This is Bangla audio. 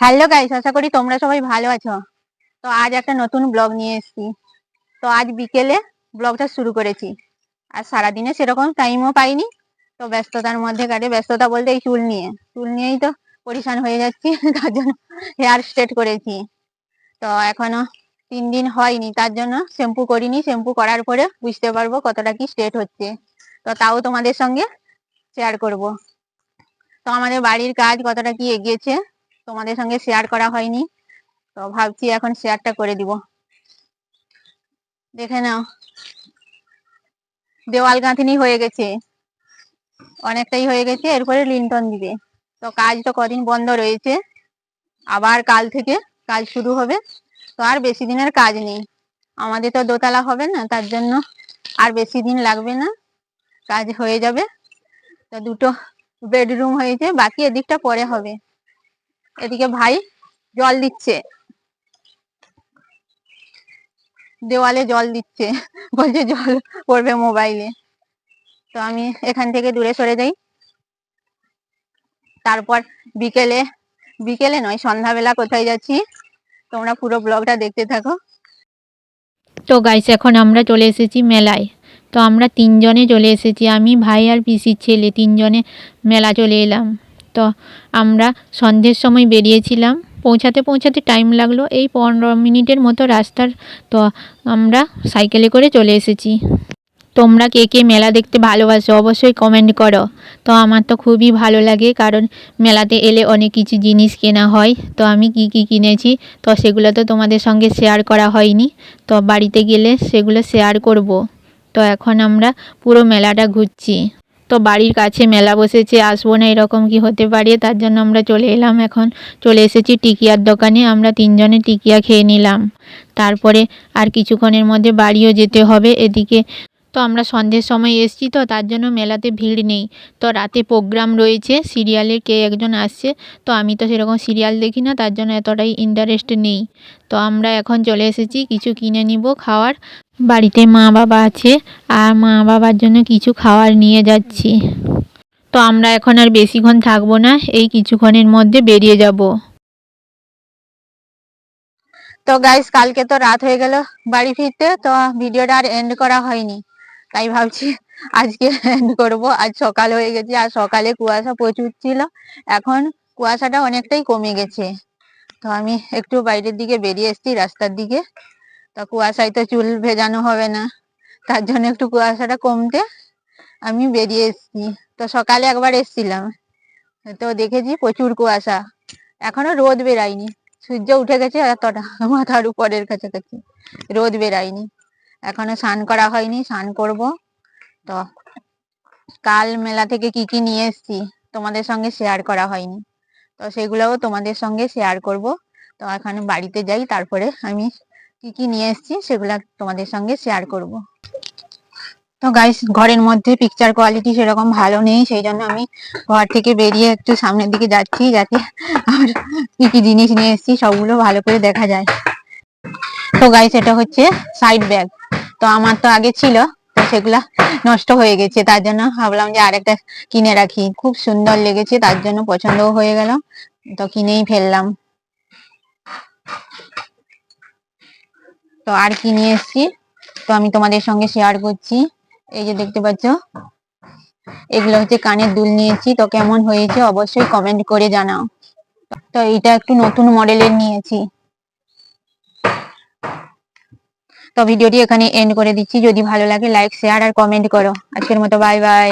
হ্যালো গাইস আশা করি তোমরা সবাই ভালো আছো। তো আজ একটা নতুন ব্লগ নিয়ে এসেছি। তো আজ বিকেলে ব্লগটা শুরু করেছি। আর সারাদিনে সেরকম টাইমও পাইনি। তো ব্যস্ততার মধ্যে কাটে ব্যস্ততা বলতে এই চুল নিয়ে। চুল নিয়েই তো পরিশান হয়ে যাচ্ছি, তার জন্য হেয়ার স্ট্রেট করেছি। তো এখনও তিন দিন হয়নি, তার জন্য শ্যাম্পু করিনি। শ্যাম্পু করার পরে বুঝতে পারব কতটা কি স্ট্রেট হচ্ছে। তো তাও তোমাদের সঙ্গে শেয়ার করব। তো আমাদের বাড়ির কাজ কতটা কি এগিয়েছে তোমাদের সঙ্গে শেয়ার করা হয়নি। তো ভাবছি এখন শেয়ারটা করে দিব। দেখে নাও। দেওয়াল গাঁথনি হয়ে গেছে। অনেকটাই হয়ে গেছে, এরপরে লিন্টন দিবে। তো কাজ তো কদিন বন্ধ রয়েছে। আবার কাল থেকে কাজ শুরু হবে। তো আর বেশি দিনের কাজ নেই। আমাদের তো দোতলা হবে না, তার জন্য আর বেশি দিন লাগবে না। কাজ হয়ে যাবে। তো দুটো বেডরুম হয়েছে, বাকি এদিকটা পরে হবে। এদিকে ভাই জল দিচ্ছে। দেওয়ালে জল দিচ্ছে। বলছে জল পড়বে মোবাইলে তো আমি এখান থেকে দূরে সরে যাই। তারপর বিকেলে বিকেলে নয়, সন্ধ্যাবেলা কোথায় যাচ্ছি? তোমরা পুরো ব্লগটা দেখতে থাকো। তো গাইস এখন আমরা চলে এসেছি মেলায়। তো আমরা তিনজনে চলে এসেছি। আমি, ভাই আর পিসির ছেলে। তিনজনে মেলা চলে এলাম। তো আমরা সন্ধ্যের সময় বেরিয়েছিলাম। পৌঁছাতে পৌঁছাতে টাইম লাগল। এই পনেরো মিনিটের মতো রাস্তার। তো আমরা সাইকেলে করে চলে এসেছি। তোমরা কে কে মেলা দেখতে ভালোবাসো অবশ্যই কমেন্ট করো। তো আমার তো খুবই ভালো লাগে কারণ মেলাতে এলে অনেক কিছু জিনিস কেনা হয়। তো আমি কি কি কিনেছি? তো সেগুলো তো তোমাদের সঙ্গে শেয়ার করা হয়নি। তো বাড়িতে গেলে সেগুলো শেয়ার করব। তো এখন আমরা পুরো মেলাটা ঘুরছি। তো বাড়ির কাছে মেলা বসেছে, আসব না এরকম কি হতে পারে? তার জন্য আমরা চলে এলাম এখন। চলে এসেছি টিকিয়ার দোকানে, আমরা তিনজনে টিকিয়া খেয়ে নিলাম। তারপরে আর কিছুক্ষণের মধ্যে বাড়িও যেতে হবে এদিকে। তো আমরা সন্ধ্যের সময় এসেছি তো, তার জন্য মেলাতে ভিড় নেই। তো রাতে প্রোগ্রাম রয়েছে সিরিয়ালের কে একজন আসছে। তো আমি তো সেরকম সিরিয়াল দেখি না, তার জন্য এতটাই ইন্টারেস্ট নেই। তো আমরা এখন চলে এসেছি, কিছু কিনে নিব খাওয়ার। বাড়িতে মা বাবা আছে আর মা বাবার জন্য কিছু খাওয়ার নিয়ে যাচ্ছি। তো আমরা এখন আর বেশিক্ষণ থাকব না, এই কিছুক্ষণের মধ্যে বেরিয়ে যাব। তো গাইস কালকে তো রাত হয়ে গেল বাড়ি ফিরতে, তো ভিডিওটা আর এন্ড করা হয়নি। তাই ভাবছি আজকে এন্ড করব। আজ সকাল হয়ে গেছে, আর সকালে কুয়াশা প্রচুর ছিল। এখন কুয়াশাটা অনেকটাই কমে গেছে। তো আমি একটু বাইরের দিকে বেরিয়ে এসেছি, রাস্তার দিকে। তো কুয়াশায় তো চুল ভেজানো হবে না। তার জন্য একটু কুয়াশাটা কমতে আমি বেরিয়ে এসেছি। তো সকালে একবার এসেছিলাম। তো দেখেছি প্রচুর কুয়াশা। এখনও রোদ বেরায়নি। সূর্য উঠে গেছে এতটা মাথার উপরের কাছাকাছি রোদ বেরায়নি। এখনও স্নান করা হয়নি, স্নান করব। তো কাল মেলা থেকে কি কি নিয়ে এসেছি তোমাদের সঙ্গে শেয়ার করা হয়নি। তো সেগুলোও তোমাদের সঙ্গে শেয়ার করব। তো এখন বাড়িতে যাই, তারপরে আমি কি কি নিয়ে এসেছি সেগুলা তোমাদের সঙ্গে শেয়ার করব। তো গাইস ঘরের মধ্যে পিকচার কোয়ালিটি সেরকম ভালো নেই, সেই জন্য আমি ঘর থেকে বেরিয়ে একটু সামনের দিকে যাচ্ছি, যাতে আমার কি কি জিনিস নিয়ে এসেছি সবগুলো ভালো করে দেখা যায়। তো গাইস এটা হচ্ছে সাইড ব্যাগ তো আমার তো আগে ছিল, তো সেগুলা নষ্ট হয়ে গেছে, তার জন্য ভাবলাম যে আরেকটা কিনে রাখি। খুব সুন্দর লেগেছে, তার জন্য পছন্দও হয়ে গেল, তো কিনেই ফেললাম। তো আর কি নিয়ে এসেছি? তো আমি তোমাদের সঙ্গে শেয়ার করছি। এই যে দেখতে পাচ্ছ, এগুলো হচ্ছে কানের দুল নিয়েছি। তো কেমন হয়েছে অবশ্যই কমেন্ট করে জানাও। তো এটা একটু নতুন মডেলের নিয়েছি। তো ভিডিওটি এখানে এন্ড করে দিচ্ছি। যদি ভালো লাগে লাইক শেয়ার আর কমেন্ট করো। আজকের মতো বাই বাই